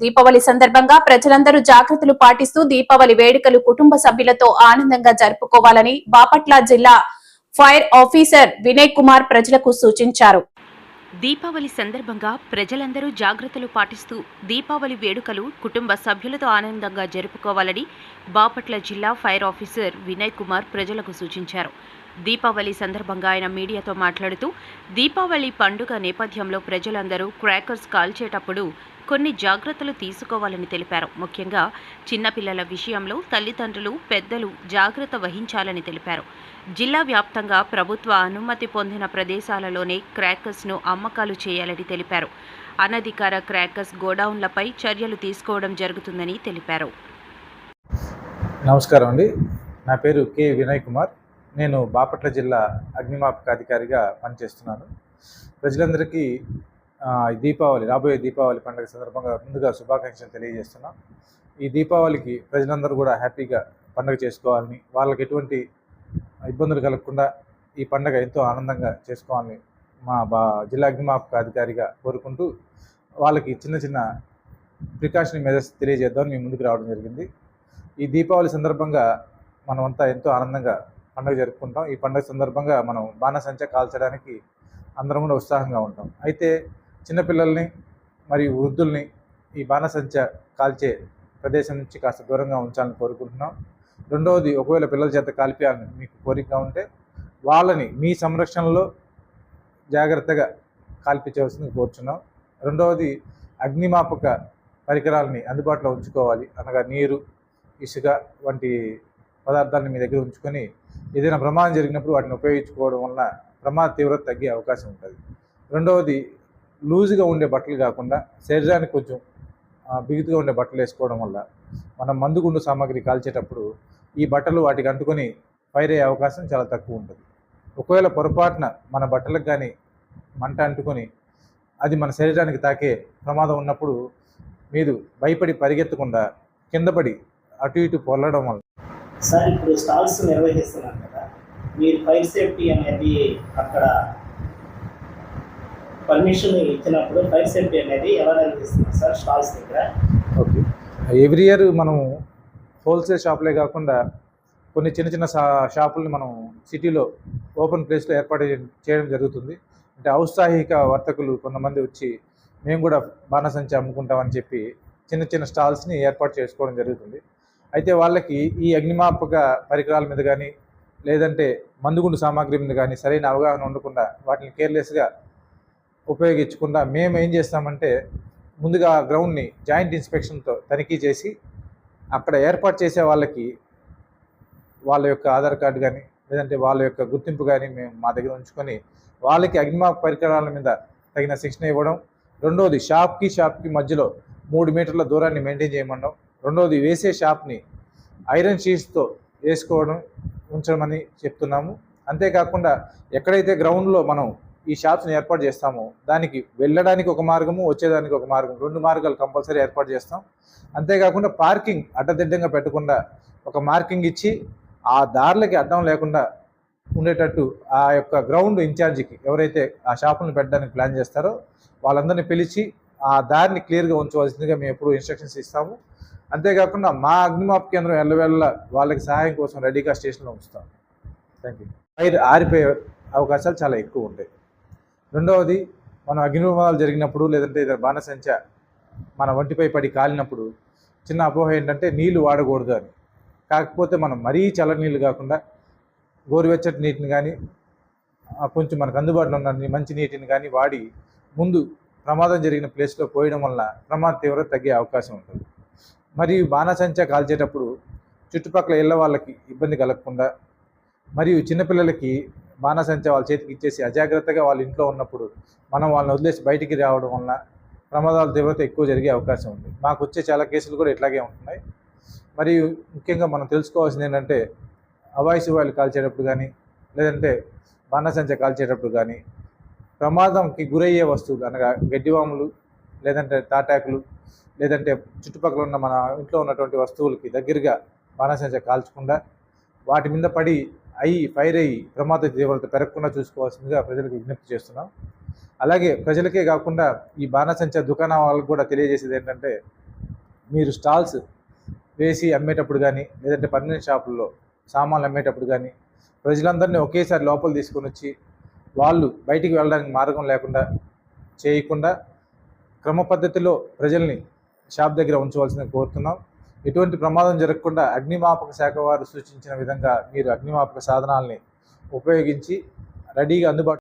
దీపావళి సందర్భంగా ప్రజలందరూ జాగ్రత్తలు పాటిస్తూ దీపావళి వేడుకలు కుటుంబ సభ్యులతో ఆనందంగా జరుపుకోవాలని బాపట్ల జిల్లా ఫైర్ ఆఫీసర్ వినయ్ కుమార్ ప్రజలకు సూచించారు. దీపావళి సందర్భంగా ప్రజలందరూ జాగ్రత్తలు పాటిస్తూ దీపావళి వేడుకలు కుటుంబ సభ్యులతో ఆనందంగా జరుపుకోవాలని బాపట్ల జిల్లా ఫైర్ ఆఫీసర్ వినయ్ కుమార్ ప్రజలకు సూచించారు. దీపావళి సందర్భంగా ఆయన మీడియాతో మాట్లాడుతూ దీపావళి పండుగ నేపథ్యంలో ప్రజలందరూ క్రాకర్స్ కాల్చేటప్పుడు కొన్ని జాగ్రత్తలు తీసుకోవాలని తెలిపారు. ముఖ్యంగా చిన్నపిల్లల విషయంలో తల్లిదండ్రులు పెద్దలు జాగ్రత్త వహించాలని తెలిపారు. జిల్లా వ్యాప్తంగా ప్రభుత్వ అనుమతి పొందిన ప్రదేశాలలోనే క్రాకర్స్ను అమ్మకాలు చేయాలని తెలిపారు. అనధికార క్రాకర్స్ గోడౌన్లపై చర్యలు తీసుకోవడం జరుగుతుందని తెలిపారు. నమస్కారం అండి. నా పేరు కె. వినయ్ కుమార్. నేను బాపట్ల జిల్లా అగ్నిమాపక అధికారిగా పనిచేస్తున్నాను. ప్రజలందరికీ దీపావళి రాబోయే దీపావళి పండుగ సందర్భంగా ముందుగా శుభాకాంక్షలు తెలియజేస్తున్నాం. ఈ దీపావళికి ప్రజలందరూ కూడా హ్యాపీగా పండుగ చేసుకోవాలని వాళ్ళకి ఎటువంటి ఇబ్బందులు కలగకుండా ఈ పండుగ ఎంతో ఆనందంగా చేసుకోవాలని మా బా జిల్లా అగ్నిమాపక అధికారిగా కోరుకుంటూ వాళ్ళకి చిన్న చిన్న ప్రికాషన్ మెజర్స్ తెలియజేద్దామని మేము ముందుకు రావడం జరిగింది. ఈ దీపావళి సందర్భంగా మనమంతా ఎంతో ఆనందంగా పండుగ జరుపుకుంటాం. ఈ పండుగ సందర్భంగా మనం బాణసంచ కాల్చడానికి అందరం కూడా ఉత్సాహంగా ఉంటాం. అయితే చిన్నపిల్లల్ని మరియు వృద్ధుల్ని ఈ బాణసంచ కాల్చే ప్రదేశం నుంచి కాస్త దూరంగా ఉంచాలని కోరుకుంటున్నాం. రెండవది ఒకవేళ పిల్లల చేత కాల్పియాలని మీకు కోరిక ఉంటే వాళ్ళని మీ సంరక్షణలో జాగ్రత్తగా కాల్పించవలసింది కోరుచున్నాం. రెండవది అగ్నిమాపక పరికరాలని అందుబాటులో ఉంచుకోవాలి. అనగా నీరు ఇసుక వంటి పదార్థాలను మీ దగ్గర ఉంచుకొని ఏదైనా ప్రమాదం జరిగినప్పుడు వాటిని ఉపయోగించుకోవడం వలన ప్రమాద తీవ్రత తగ్గే అవకాశం ఉంటుంది. రెండవది లూజుగా ఉండే బట్టలు కాకుండా శరీరానికి కొంచెం బిగుతుగా ఉండే బట్టలు వేసుకోవడం వల్ల మనం మందుగుండు సామాగ్రి కాల్చేటప్పుడు ఈ బట్టలు వాటికి అంటుకొని ఫైర్ అయ్యే అవకాశం చాలా తక్కువ ఉంటుంది. ఒకవేళ పొరపాటున మన బట్టలకు కానీ మంట అంటుకొని అది మన శరీరానికి తాకే ప్రమాదం ఉన్నప్పుడు మీరు భయపడి పరిగెత్తకుండా కింద పడి అటు ఇటు పొల్లడం వల్ల సార్ ఇప్పుడు స్టాల్స్ నిర్వహిస్తున్నారు కదా మీరు ఫైర్ సేఫ్టీ అనేది అక్కడ పర్మిషన్ ఇచ్చినప్పుడు ఫైర్ సేఫ్టీ అనేది ఎలా నిర్వహిస్తున్నారు సార్ స్టాల్స్ దగ్గర? ఓకే ఎవ్రీ ఇయర్ మనం హోల్సేల్ షాపులే కాకుండా కొన్ని చిన్న చిన్న షాపుల్ని మనం సిటీలో ఓపెన్ ప్లేస్లో ఏర్పాటు చేయడం జరుగుతుంది. అంటే ఔత్సాహిక వర్తకులు కొంతమంది వచ్చి మేము కూడా బాణసంచి అమ్ముకుంటామని చెప్పి చిన్న చిన్న స్టాల్స్ని ఏర్పాటు చేసుకోవడం జరుగుతుంది. అయితే వాళ్ళకి ఈ అగ్నిమాపక పరికరాల మీద కానీ లేదంటే మందుగుండు సామాగ్రి మీద కానీ సరైన అవగాహన ఉండకుండా వాటిని కేర్లెస్గా ఉపయోగించకుండా మేము ఏం చేస్తామంటే ముందుగా గ్రౌండ్ని జాయింట్ ఇన్స్పెక్షన్తో తనిఖీ చేసి అక్కడ ఏర్పాటు చేసే వాళ్ళకి వాళ్ళ యొక్క ఆధార్ కార్డు కానీ లేదంటే వాళ్ళ యొక్క గుర్తింపు కానీ మేము మా దగ్గర ఉంచుకొని వాళ్ళకి అగ్నిమాప పరికరాల మీద తగిన శిక్షణ ఇవ్వడం. రెండోది షాప్కి షాప్కి మధ్యలో మూడు మీటర్ల దూరాన్ని మెయింటైన్ చేయమనడం. రెండోది వేసే షాప్ని ఐరన్ షీట్స్తో వేసుకోవడం ఉంచమని చెప్తున్నాము. అంతేకాకుండా ఎక్కడైతే గ్రౌండ్లో మనం ఈ షాప్స్ని ఏర్పాటు చేస్తాము. దానికి వెళ్ళడానికి ఒక మార్గము వచ్చేదానికి ఒక మార్గం. రెండు మార్గాలు కంపల్సరీ ఏర్పాటు చేస్తాం. అంతేకాకుండా పార్కింగ్ అడ్డదిడ్డంగా పెట్టకుండా ఒక మార్కింగ్ ఇచ్చి ఆ దారులకి అడ్డం లేకుండా ఉండేటట్టు ఆ యొక్క గ్రౌండ్ ఇన్ఛార్జికి ఎవరైతే ఆ షాపులను పెట్టడానికి ప్లాన్ చేస్తారో వాళ్ళందరినీ పిలిచి ఆ దారిని క్లియర్గా ఉంచవలసిందిగా మేము ఎప్పుడు ఇన్స్ట్రక్షన్స్ ఇస్తాము. అంతేకాకుండా మా అగ్నిమాప కేంద్రం ఎల్లవేళ వాళ్ళకి సహాయం కోసం రెడీగా స్టేషన్లో ఉంచుతాం. థ్యాంక్ యూ పైరు ఆరిపోయే అవకాశాలు చాలా ఎక్కువ ఉంటాయి. రెండవది మనం అగ్ని ప్రమాదాలు జరిగినప్పుడు లేదంటే ఇతర బాణసంచ మన ఒంటిపై పడి కాలినప్పుడు చిన్న అపోహ ఏంటంటే నీళ్ళు వాడకూడదు అని. కాకపోతే మనం మరీ చల్ల నీళ్ళు కాకుండా గోరువెచ్చటి నీటిని కానీ కొంచెం మనకు అందుబాటులో ఉన్న మంచి నీటిని కానీ వాడి ముందు ప్రమాదం జరిగిన ప్లేస్లో పోయడం వల్ల ప్రమాద తీవ్రత తగ్గే అవకాశం ఉంటుంది. మరియు బాణసంచ కాల్చేటప్పుడు చుట్టుపక్కల ఇళ్ళ వాళ్ళకి ఇబ్బంది కలగకుండా మరియు చిన్నపిల్లలకి బాణసంచ వాళ్ళ చేతికి ఇచ్చేసి అజాగ్రత్తగా వాళ్ళ ఇంట్లో ఉన్నప్పుడు మనం వాళ్ళని వదిలేసి బయటికి రావడం వలన ప్రమాదాల తీవ్రత ఎక్కువ జరిగే అవకాశం ఉంది. మాకు వచ్చే చాలా కేసులు కూడా ఇట్లాగే ఉంటున్నాయి. మరియు ముఖ్యంగా మనం తెలుసుకోవాల్సింది ఏంటంటే అవాయిస్ వాయిల్ కాల్చేటప్పుడు కానీ లేదంటే బాణసంచ కాల్చేటప్పుడు కానీ ప్రమాదంకి గురయ్యే వస్తువులు అనగా గడ్డివాములు లేదంటే తాటాకులు లేదంటే చుట్టుపక్కల ఉన్న మన ఇంట్లో ఉన్నటువంటి వస్తువులకి దగ్గరగా బాణసంచ కాల్చకుండా వాటి మీద పడి అయ్యి ఫైర్ అయ్యి ప్రమాద తీవ్రత పెరగకుండా చూసుకోవాల్సిందిగా ప్రజలకు విజ్ఞప్తి చేస్తున్నాం. అలాగే ప్రజలకే కాకుండా ఈ బాణసంచ దుకాణం వాళ్ళకు కూడా తెలియజేసేది ఏంటంటే మీరు స్టాల్స్ వేసి అమ్మేటప్పుడు కానీ లేదంటే పర్మనెంట్ షాపుల్లో సామాన్లు అమ్మేటప్పుడు కానీ ప్రజలందరినీ ఒకేసారి లోపల తీసుకొని వచ్చి వాళ్ళు బయటికి వెళ్ళడానికి మార్గం లేకుండా చేయకుండా క్రమ పద్ధతిలో ప్రజల్ని షాప్ దగ్గర ఉంచవలసిందని కోరుతున్నాం. ఎటువంటి ప్రమాదం జరగకుండా అగ్నిమాపక శాఖ వారు సూచించిన విధంగా మీరు అగ్నిమాపక సాధనాల్ని ఉపయోగించి రెడీగా అందుబాటు